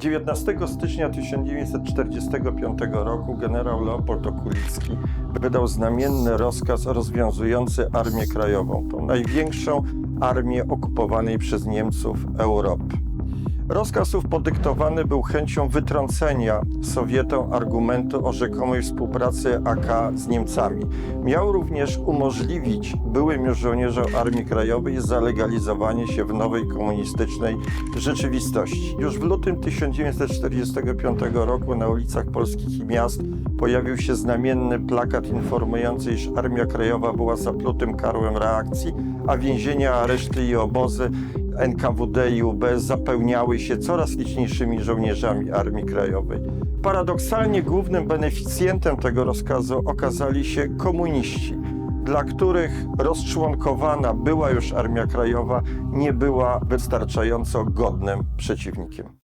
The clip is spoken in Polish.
19 stycznia 1945 roku generał Leopold Okulicki wydał znamienny rozkaz rozwiązujący Armię Krajową, tą największą armię okupowanej przez Niemców Europy. Rozkaz ów podyktowany był chęcią wytrącenia Sowietom argumentu o rzekomej współpracy AK z Niemcami. Miał również umożliwić byłym już żołnierzom Armii Krajowej zalegalizowanie się w nowej komunistycznej rzeczywistości. Już w lutym 1945 roku na ulicach polskich miast pojawił się znamienny plakat informujący, iż Armia Krajowa była zaplutym karłem reakcji, a więzienia, areszty i obozy NKWD i UB zapełniały się coraz liczniejszymi żołnierzami Armii Krajowej. Paradoksalnie głównym beneficjentem tego rozkazu okazali się komuniści, dla których rozczłonkowana była już Armia Krajowa nie była wystarczająco godnym przeciwnikiem.